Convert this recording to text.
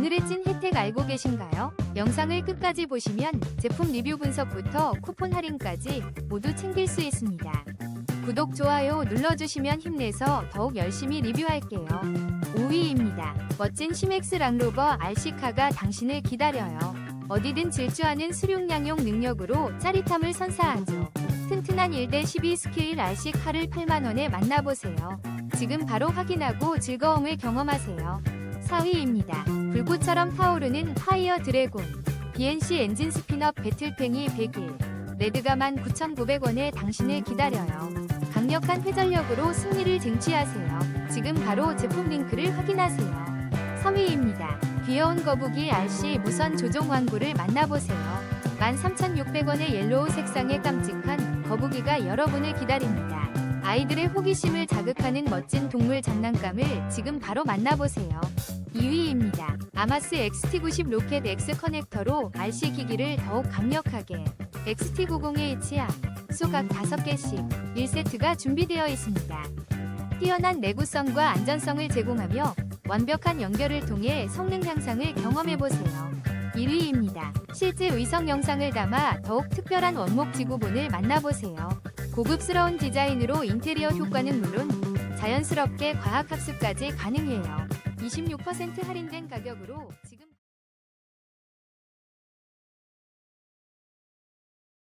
오늘의 찐 혜택 알고 계신가요? 영상을 끝까지 보시면 제품 리뷰 분석부터 쿠폰 할인까지 모두 챙길 수 있습니다. 구독, 좋아요 눌러주시면 힘내서 더욱 열심히 리뷰할게요. 5위입니다. 멋진 시맥스 랑로버 RC카가 당신을 기다려요. 어디든 질주하는 수륙양용 능력으로 짜릿함을 선사하죠. 튼튼한 1대 12 스케일 RC카를 8만원에 만나보세요. 지금 바로 확인하고 즐거움을 경험하세요. 4위입니다. 불꽃처럼 타오르는 파이어 드래곤. BNC 엔진 스피너 배틀팽이 100일. 레드가 19,900원에 당신을 기다려요. 강력한 회전력으로 승리를 쟁취하세요. 지금 바로 제품 링크를 확인하세요. 3위입니다. 귀여운 거북이 RC 무선 조종 왕구를 만나보세요. 13,600원의 옐로우 색상의 깜찍한 거북이가 여러분을 기다립니다. 아이들의 호기심을 자극하는 멋진 동물 장난감을 지금 바로 만나보세요. 2위입니다. 아마스 XT90 로켓 X 커넥터로 RC 기기를 더욱 강력하게 XT90H야 수각 5개씩 1세트가 준비되어 있습니다. 뛰어난 내구성과 안전성을 제공하며 완벽한 연결을 통해 성능 향상을 경험해보세요. 1위입니다. 실제 의성 영상을 담아 더욱 특별한 원목 지구본을 만나보세요. 고급스러운 디자인으로 인테리어 효과는 물론 자연스럽게 과학 합습까지 가능해요. 26% 할인된 가격으로